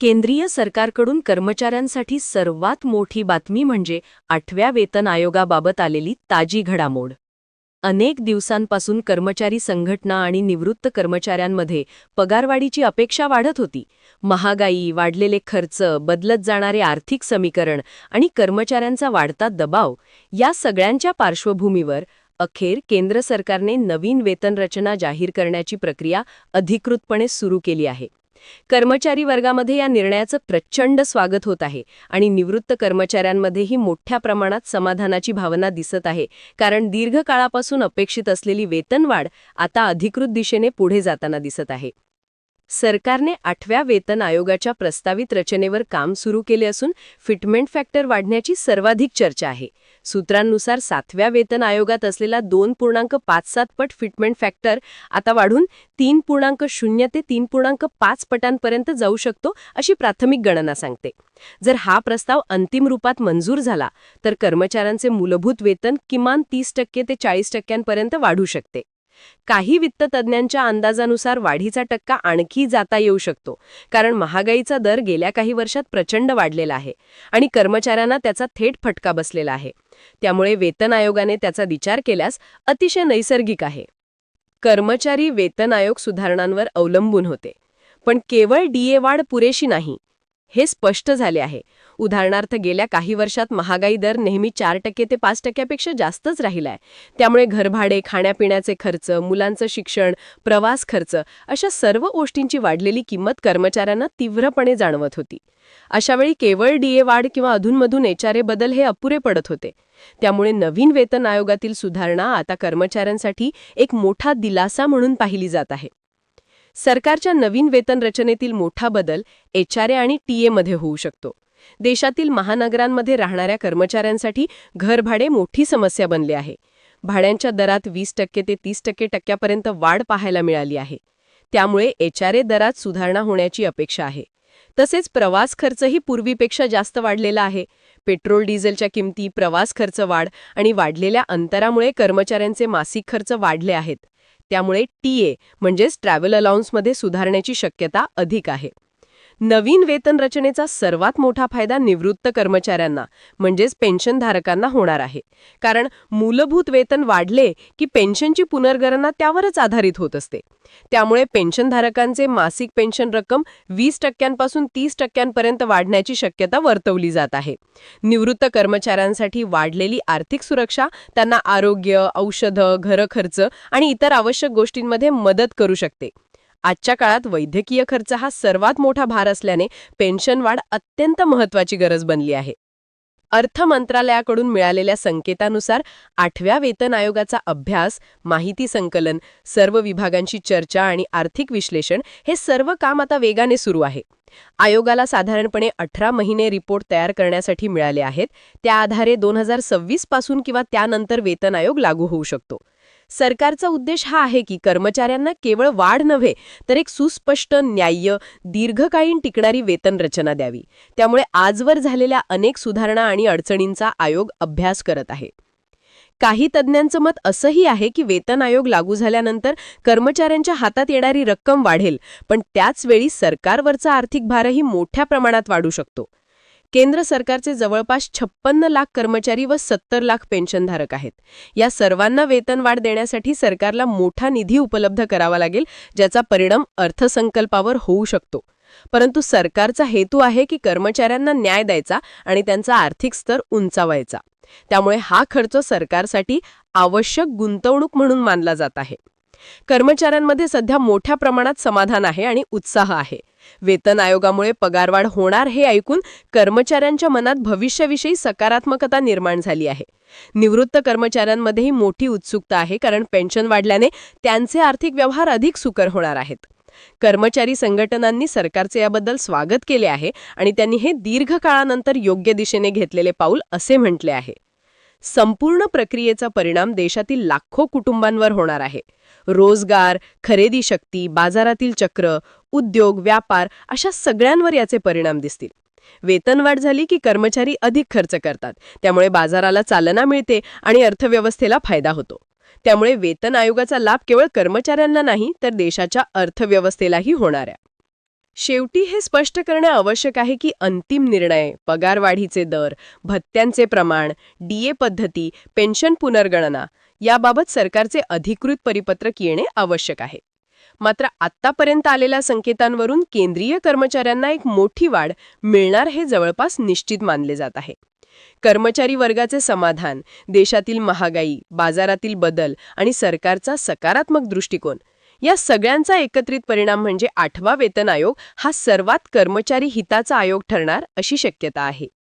केंद्रीय सरकारकडून कर्मचाऱ्यांसाठी सर्वात मोठी बातमी म्हणजे आठव्या वेतन आयोगाबाबत आलेली ताजी घडामोड. अनेक दिवसांपासून कर्मचारी संघटना आणि निवृत्त कर्मचाऱ्यांमध्ये पगारवाढीची अपेक्षा वाढत होती. महागाई वाढलेले खर्च बदलत जाणारे आर्थिक समीकरण आणि कर्मचाऱ्यांचा वाढता दबाव या सगळ्यांच्या पार्श्वभूमीवर अखेर केंद्र सरकारने नवीन वेतन रचना जाहीर करण्याची प्रक्रिया अधिकृतपणे सुरू केली आहे. कर्मचारी वर्गामध्ये या निर्णयाचं प्रचंड स्वागत होत आहे आणि निवृत्त कर्मचाऱ्यांमध्येही मोठ्या प्रमाणात समाधानाची भावना दिसत आहे. कारण दीर्घकाळापासून अपेक्षित असलेली वेतनवाढ आता अधिकृत दिशेने पुढे जाताना दिसत आहे. सरकारने आठव्या वेतन आयोगाच्या प्रस्तावित रचनेवर काम सुरू केले असून फिटमेंट फॅक्टर वाढण्याची सर्वाधिक चर्चा आहे. सूत्रांनुसार सातव्या वेतन आयोगात असलेला दोन पूर्णांक पाच सात पट फिटमेंट फॅक्टर आता वाढून तीन पूर्णांक शून्य ते तीन पूर्णांक पाच पटांपर्यंत जाऊ शकतो अशी प्राथमिक गणना सांगते. जर हा प्रस्ताव अंतिम रूपात मंजूर झाला तर कर्मचाऱ्यांचे मूलभूत वेतन किमान तीस टक्के ते चाळीस टक्क्यांपर्यंत वाढू शकते. काही वित्त तज्ज्ञांच्या अंदाजानुसार वाढीचा टक्का आणखी जाता येऊ शकतो कारण महागाईचा दर गेल्या काही वर्षात प्रचंड वाढलेला आहे आणि कर्मचाऱ्यांना त्याचा थेट फटका बसलेला आहे. त्यामुळे वेतन आयोगाने त्याचा विचार केल्यास अतिशय नैसर्गिक आहे. कर्मचारी वेतन आयोग सुधारणांवर अवलंबून होते. पण केवळ डीए वाढ पुरेशी नाही हे स्पष्ट झाले आहे. उदाहरणार्थ गेल्या काही वर्षात महागाई दर नेहमी चार टक्के ते पाच टक्क्यापेक्षा जास्तच राहिलाय. त्यामुळे घरभाडे खाण्यापिण्याचे खर्च मुलांचं शिक्षण प्रवास खर्च अशा सर्व गोष्टींची वाढलेली किंमत कर्मचाऱ्यांना तीव्रपणे जाणवत होती. अशावेळी केवळ डीए वाढ किंवा अधूनमधून एचआरए बदल हे अपुरे पडत होते. त्यामुळे नवीन वेतन आयोगातील सुधारणा आता कर्मचाऱ्यांसाठी एक मोठा दिलासा म्हणून पाहिली जात आहे. सरकारच्या नवीन वेतन रचनेतील मोठा बदल एचआरए आणि टीए मध्ये होऊ शकतो. देशातील महानगरांमध्ये राहणाऱ्या कर्मचाऱ्यांसाठी घरभाडे मोठी समस्या बनली आहे. भाड्यांच्या दरात वीस टक्के ते तीस टक्के टक्क्यापर्यंत वाढ पाहायला मिळाली आहे. त्यामुळे एचआरए दरात सुधारणा होण्याची अपेक्षा आहे. तसेच प्रवास खर्चही पूर्वीपेक्षा जास्त वाढलेला आहे. पेट्रोल डिझेलच्या किमती प्रवास खर्च वाढ आणि वाढलेल्या अंतरामुळे कर्मचाऱ्यांचे मासिक खर्च वाढले आहेत. त्यामुळे टीए म्हणजेच ट्रॅव्हल अलाउन्समध्ये सुधारण्याची शक्यता अधिक आहे. नवीन वेतन रचनेचा सर्वात मोठा फायदा निवृत्त कर्मचाऱ्यांना म्हणजेच पेन्शनधारकांना होणार आहे. कारण मूलभूत वेतन वाढले की पेन्शनची पुनर्गणना त्यावरच आधारित होत असते. त्यामुळे पेन्शनधारकांचे मासिक पेन्शन रक्कम वीस टक्क्यांपासून तीस टक्क्यांपर्यंत वाढण्याची शक्यता वर्तवली जात आहे. निवृत्त कर्मचाऱ्यांसाठी वाढलेली आर्थिक सुरक्षा त्यांना आरोग्य औषधं घरखर्च आणि इतर आवश्यक गोष्टींमध्ये मदत करू शकते. आजच्या काळात वैद्यकीय खर्च हा सर्वात मोठा भार असल्याने पेन्शन वाढ अत्यंत महत्वाची गरज बनली आहे. अर्थ मंत्रालयाकडून मिळालेल्या संकेतानुसार आठव्या वेतन आयोगाचा अभ्यास माहिती संकलन सर्व विभागांची चर्चा आणि आर्थिक विश्लेषण हे सर्व काम आता वेगाने सुरू आहे. आयोगाला साधारणपणे अठरा महिने रिपोर्ट तयार करण्यासाठी मिळाले आहेत. त्या आधारे दोन हजार सव्वीसपासून किंवा त्यानंतर वेतन आयोग लागू होऊ शकतो. सरकारचा उद्देश हा आहे की कर्मचाऱ्यांना केवळ वाढ नव्हे तर एक सुस्पष्ट न्याय्य दीर्घकालीन टिकणारी वेतन रचना द्यावी. त्यामुळे आजवर झालेल्या अनेक सुधारणा आणि अडचणींचा आयोग अभ्यास करत आहे. काही तज्ज्ञांचं मत असंही आहे की वेतन आयोग लागू झाल्यानंतर कर्मचाऱ्यांच्या हातात येणारी रक्कम वाढेल पण त्याचवेळी सरकारवरचा आर्थिक भारही मोठ्या प्रमाणात वाढू शकतो. केंद्र सरकारचे जवळपास छप्पन्न लाख कर्मचारी व सत्तर लाख पेन्शनधारक आहेत. या सर्वांना वेतनवाढ देण्यासाठी सरकारला मोठा निधी उपलब्ध करावा लागेल ज्याचा परिणाम अर्थसंकल्पावर होऊ शकतो. परंतु सरकारचा हेतू आहे की कर्मचाऱ्यांना न्याय द्यायचा आणि त्यांचा आर्थिक स्तर उंचावायचा. त्यामुळे हा खर्च सरकारसाठी आवश्यक गुंतवणूक म्हणून मानला जात आहे. कर्मचाऱ्यांमध्ये सध्या मोठ्या प्रमाणात समाधान आहे आणि उत्साह आहे. वेतन आयोगामुळे पगारवाढ होणार हे ऐकून कर्मचाऱ्यांच्या मनात भविष्याविषयी सकारात्मकता निर्माण झाली आहे. निवृत्त कर्मचाऱ्यांमध्येही मोठी उत्सुकता आहे कारण पेन्शन वाढल्याने त्यांचे आर्थिक व्यवहार अधिक सुकर होणार आहेत. कर्मचारी संघटनांनी सरकारचे याबद्दल स्वागत केले आहे आणि त्यांनी हे दीर्घकाळानंतर योग्य दिशेने घेतलेले पाऊल असे म्हटले आहे. संपूर्ण प्रक्रियेचा परिणाम देशातील लाखो कुटुंबांवर होणार आहे. रोजगार खरेदी शक्ती बाजारातील चक्र उद्योग व्यापार अशा सगळ्यांवर याचे परिणाम दिसतील. वेतनवाढ झाली की कर्मचारी अधिक खर्च करतात. त्यामुळे बाजाराला चालना मिळते आणि अर्थव्यवस्थेला फायदा होतो. त्यामुळे वेतन आयोगाचा लाभ केवळ कर्मचाऱ्यांना नाही तर देशाच्या अर्थव्यवस्थेलाही होणार आहे. शेवटी हे स्पष्ट करणे आवश्यक आहे की अंतिम निर्णय पगारवाढीचे दर भत्त्यांचे प्रमाण डीए पद्धती पेन्शन पुनर्गणना याबाबत सरकारचे अधिकृत परिपत्रक येणे आवश्यक आहे. मात्र आत्तापर्यंत आलेल्या संकेतांवरून केंद्रीय कर्मचाऱ्यांना एक मोठी वाढ मिळणार हे जवळपास निश्चित मानले जात आहे. कर्मचारी वर्गाचे समाधान देशातील महागाई बाजारातील बदल आणि सरकारचा सकारात्मक दृष्टिकोन या सगळ्यांचा एकत्रित परिणाम म्हणजे आठवा वेतन आयोग हा सर्वात कर्मचारी हिताचा आयोग ठरणार अशी शक्यता आहे.